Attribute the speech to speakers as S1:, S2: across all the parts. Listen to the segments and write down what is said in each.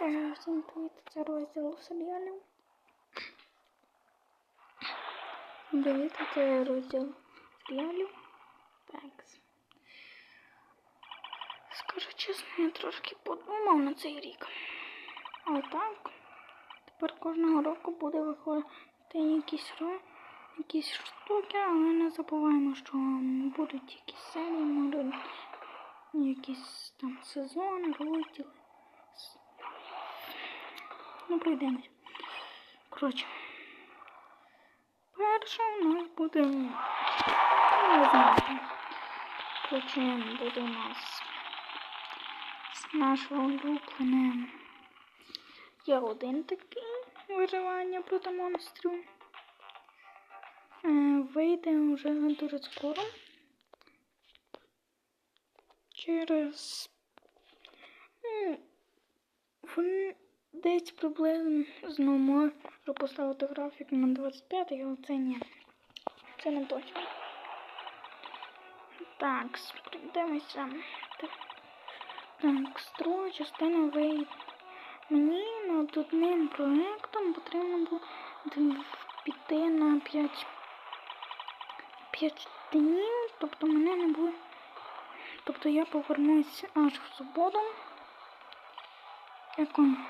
S1: Всім привіт, це розділ серіалів. Привіт, це розділ серіалів. Так. Скажу чесно, я трошки подумав на цей рік. Але так, тепер кожного року буде виходити якісь ро... якісь штуки, але не забуваємо, що будуть якісь серії, будуть якісь там сезони, розділи. Ну, пройдемось. Коротше. Перше у нас буде. ну, Не знаю. Коротше, буде у нас наше улюблене. Є один такий виживання проти монстрів. Е, Вийде вже дуже скоро. Через. Ну, десь приблизно можу поставити графік на 25, але це ні. Це не точно. Так, прийдемося. Так, друга частина вийде. Мені над одним проєктом потрібно буде піти на 5, 5 днів, тобто мене не буде. Тобто я повернусь аж в суботу. Як вам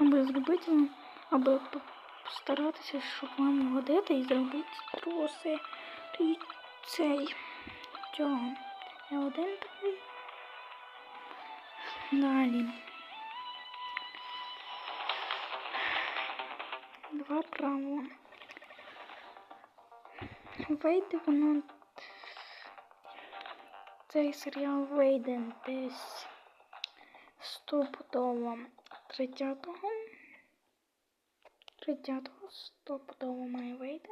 S1: аби зробити, аби постаратися, щоб вам годити і зробити троси і цей цього. Я один такий. Далі. Два право. Вийде воно. Цей серіал вийде десь стопудово 30-го. 30-го стопудово має вийти.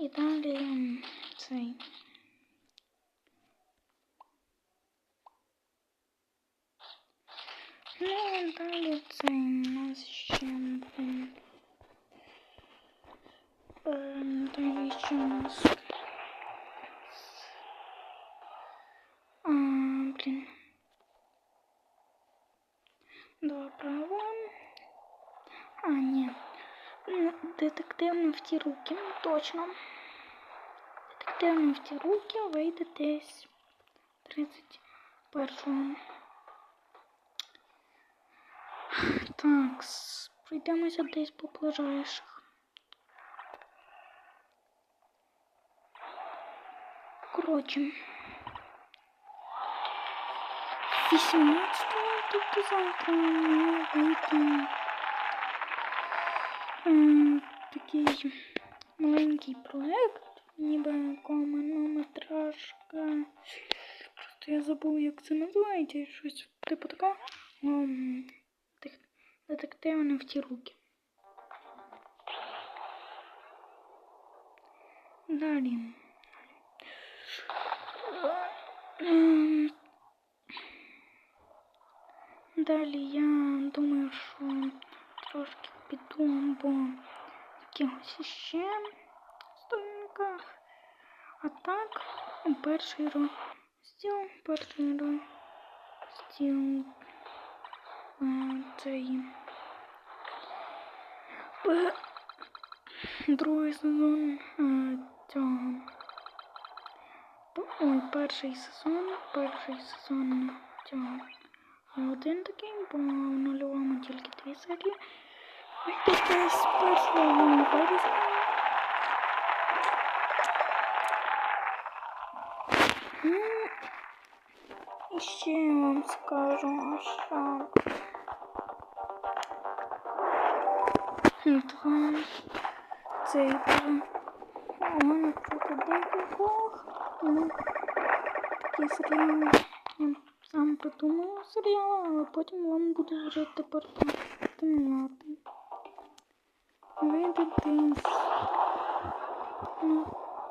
S1: І далі м, цей. Ну, і далі цей у нас ще буде. Ем, Далі ще у нас. Два права. А, ні. Ну, Детективно в ті руки, ну, точно. Детективно в ті руки вийде десь 31. Так, с- пройдемося десь по ближайших. Коротше. 18 тобто завтра має вийти ем, такий маленький проект, ніби команометражка. Просто я забув, як це називається, щось типу така. ем, тих- Детективне в ті руки. Далі. Далі я думаю, що трошки піду по якихось ще сторінках. А так, перший розділ, перший розділ е, цей пе- другий сезон е, цього. П- Ой, перший сезон, перший сезон цього. А Один такий, бо в нульовому тільки дві серії. Вийде десь першого вересня. Ну, і ще я вам скажу, що два цей погано проти декількох. Ну, Такий серіал. Я сам придумала серіал, але потім вам буду вже тепер темняти. Вийде десь. Ну,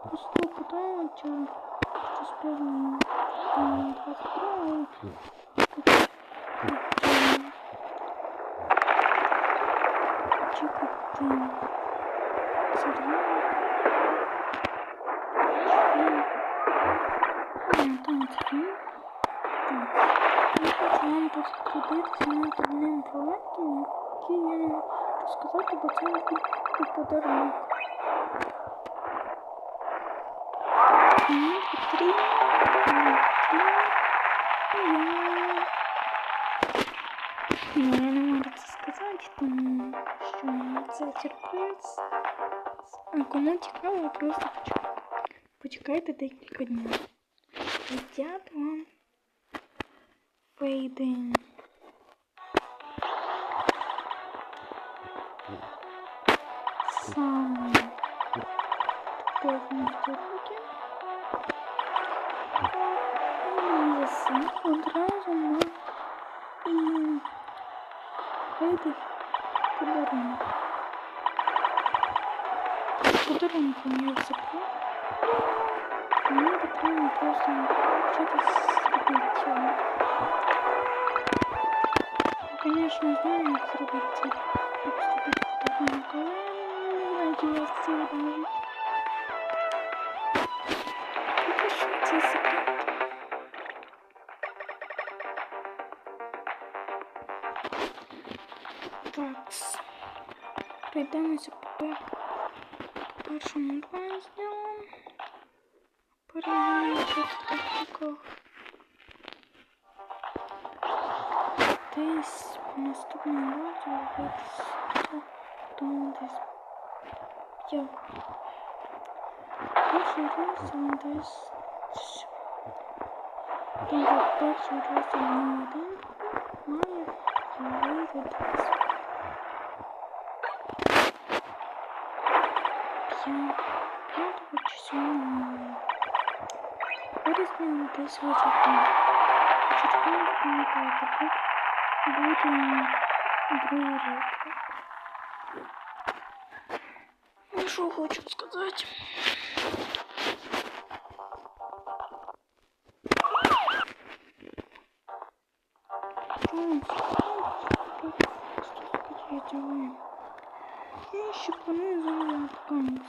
S1: просто питаю, чи щось певно 22 Чекати серіал. Фільм. А, там це фільм. Так. Я хочу вам поділитися над одним проектом, який я не можу сказати, бо це мій під подарунок. Мені потрібно я... Ну, я не можу це сказати, тому що це сюрприз. А кому цікаво, просто почекайте. Почекайте декілька днів. Я вам вийде. Саме таке руки. І все одразу на і вийде подарунок. Подарунком я забув. Мені потрібно просто вчитись зробити цього. Конечно, знаю, надіюсь, це вдалося. Поки що це секрет. Так. Пройдемося по пер- по першому розділу. Переглянути такого. Десь наступний розділ десь тому десь як. Перший розділ десь Дуже перший розділ не один має вийти десь. Я п'ятого чи сьомого березня десь вечірком. Вечірком не пам'ятаю, Так буде другий рік. Ну що хочу сказати. Что я делаю? Я еще планирую пока месяц.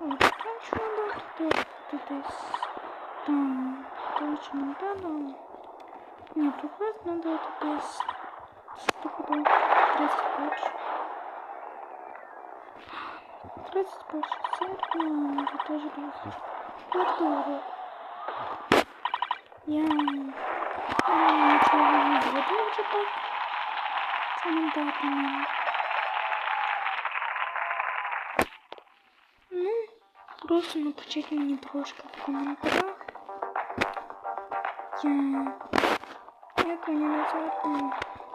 S1: Вот, раньше надо туда, туда, там, точно, да, да. Не, прекрасно надо туда, стопудово, 31. 31 серпня, надо тоже раз. Вот урок. Я нічого не буду читати. Цим датами. Ну, просто напишіть мені трошки в коментарях. Я... Як мені назвати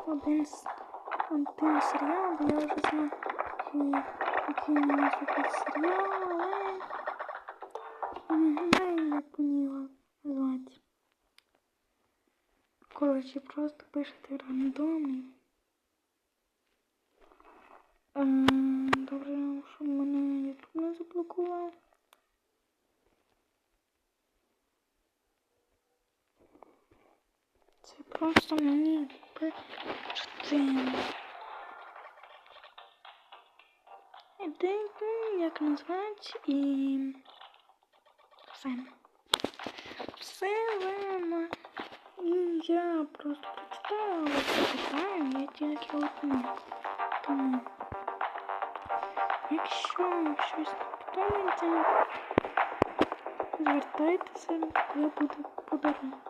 S1: один, з- один серіал, бо я вже знаю, який- який мені назвати серіал, але... Не знаю, як мені назвати. Коротше, просто пишете рандомний. Ем, Добре, що мене ютуб не заблокував. Це просто мені пишете. Іде, як назвати і все. Все вона. І я просто прочитала, але прочитаю я тільки одну. Тому, якщо щось не подобається, звертайтеся, я буду подарунок.